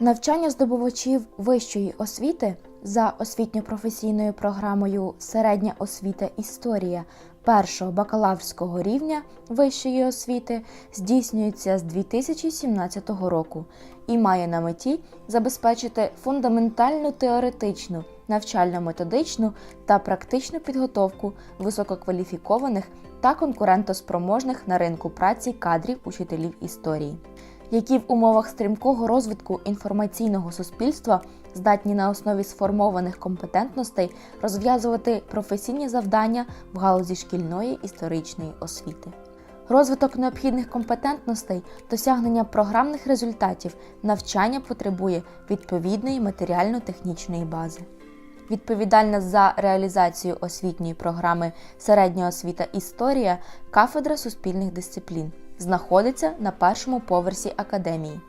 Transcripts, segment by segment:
Навчання здобувачів вищої освіти за освітньо-професійною програмою Середня освіта історія першого бакалаврського рівня вищої освіти здійснюється з 2017 року і має на меті забезпечити фундаментальну теоретичну, навчально-методичну та практичну підготовку висококваліфікованих та конкурентоспроможних на ринку праці кадрів учителів історії які в умовах стрімкого розвитку інформаційного суспільства здатні на основі сформованих компетентностей розв'язувати професійні завдання в галузі шкільної історичної освіти. Розвиток необхідних компетентностей, досягнення програмних результатів, навчання потребує відповідної матеріально-технічної бази. Відповідальна за реалізацію освітньої програми Середня освіта історія кафедра суспільних дисциплін знаходиться на першому поверсі академії.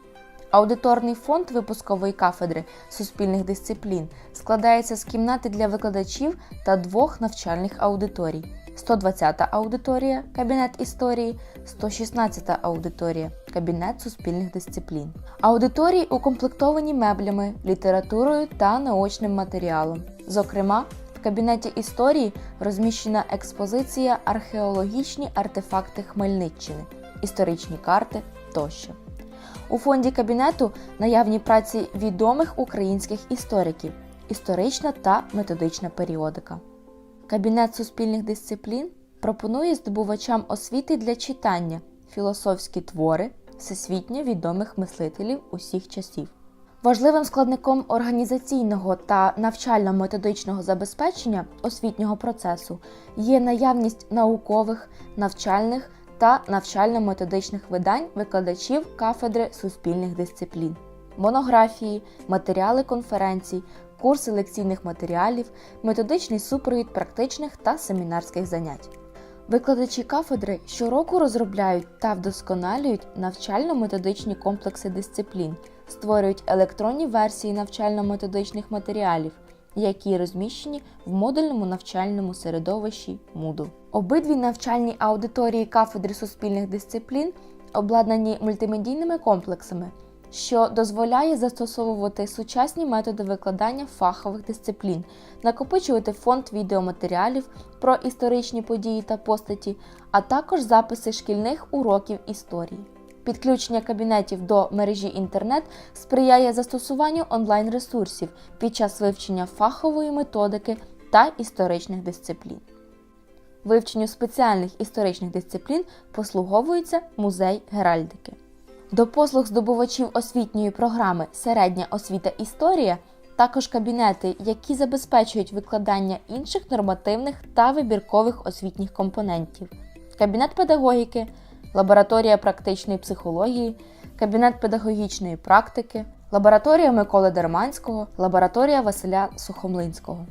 Аудиторний фонд випускової кафедри суспільних дисциплін складається з кімнати для викладачів та двох навчальних аудиторій: 120-та аудиторія кабінет історії, 116 аудиторія кабінет суспільних дисциплін. Аудиторії укомплектовані меблями, літературою та наочним матеріалом. Зокрема, в кабінеті історії розміщена експозиція археологічні артефакти Хмельниччини, історичні карти тощо. У фонді кабінету наявні праці відомих українських істориків, історична та методична періодика. Кабінет суспільних дисциплін пропонує здобувачам освіти для читання філософські твори всесвітньо відомих мислителів усіх часів. Важливим складником організаційного та навчально-методичного забезпечення освітнього процесу є наявність наукових, навчальних та навчально-методичних видань викладачів кафедри суспільних дисциплін, монографії, матеріали конференцій, курси лекційних матеріалів, методичний супровід практичних та семінарських занять. Викладачі кафедри щороку розробляють та вдосконалюють навчально-методичні комплекси дисциплін, створюють електронні версії навчально-методичних матеріалів, які розміщені в модульному навчальному середовищі Moodle. Обидві навчальні аудиторії кафедри суспільних дисциплін обладнані мультимедійними комплексами, що дозволяє застосовувати сучасні методи викладання фахових дисциплін, накопичувати фонд відеоматеріалів про історичні події та постаті, а також записи шкільних уроків історії. Підключення кабінетів до мережі інтернет сприяє застосуванню онлайн-ресурсів під час вивчення фахової методики та історичних дисциплін. Вивченню спеціальних історичних дисциплін послуговується музей геральдики. До послуг здобувачів освітньої програми Середня освіта історія також кабінети, які забезпечують викладання інших нормативних та вибіркових освітніх компонентів, кабінет педагогіки, лабораторія практичної психології, кабінет педагогічної практики, лабораторія Миколи Дерманського, лабораторія Василя Сухомлинського.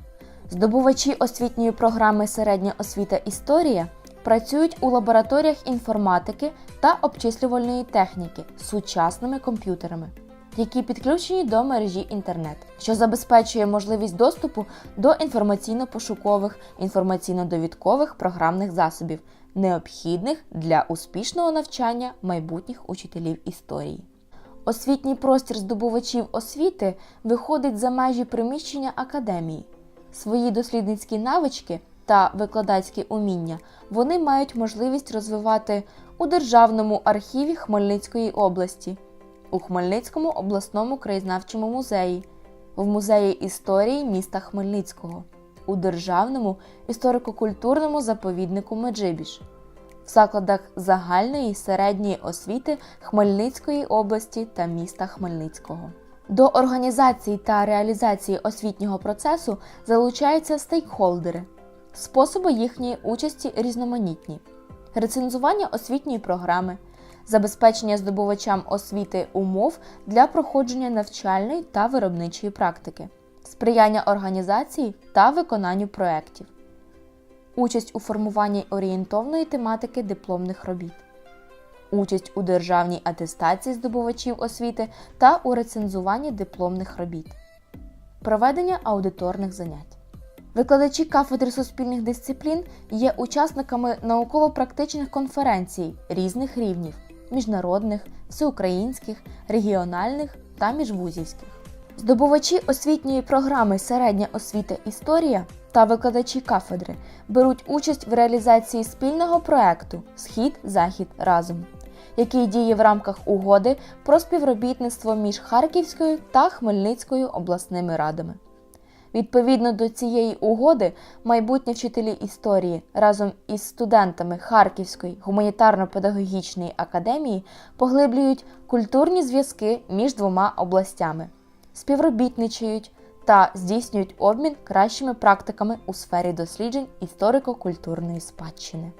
Здобувачі освітньої програми Середня освіта історія працюють у лабораторіях інформатики та обчислювальної техніки сучасними комп'ютерами, які підключені до мережі інтернет, що забезпечує можливість доступу до інформаційно-пошукових, інформаційно-довідкових програмних засобів, необхідних для успішного навчання майбутніх учителів історії. Освітній простір здобувачів освіти виходить за межі приміщення академії. Свої дослідницькі навички та викладацькі уміння вони мають можливість розвивати у Державному архіві Хмельницької області, у Хмельницькому обласному краєзнавчому музеї, в музеї історії міста Хмельницького, у Державному історико-культурному заповіднику Меджибіж, в закладах загальної середньої освіти Хмельницької області та міста Хмельницького. До організації та реалізації освітнього процесу залучаються стейкхолдери. Способи їхньої участі різноманітні: рецензування освітньої програми, забезпечення здобувачам освіти умов для проходження навчальної та виробничої практики, сприяння організації та виконанню проєктів, участь у формуванні орієнтовної тематики дипломних робіт участь у державній атестації здобувачів освіти та у рецензуванні дипломних робіт, проведення аудиторних занять. Викладачі кафедри суспільних дисциплін є учасниками науково-практичних конференцій різних рівнів міжнародних, всеукраїнських, регіональних та міжвузівських. Здобувачі освітньої програми Середня освіта Історія та викладачі кафедри беруть участь в реалізації спільного проекту Схід Захід разом, який діє в рамках угоди про співробітництво між Харківською та Хмельницькою обласними радами. Відповідно до цієї угоди, майбутні вчителі історії разом із студентами Харківської гуманітарно-педагогічної академії поглиблюють культурні зв'язки між двома областями, співробітничають та здійснюють обмін кращими практиками у сфері досліджень історико-культурної спадщини.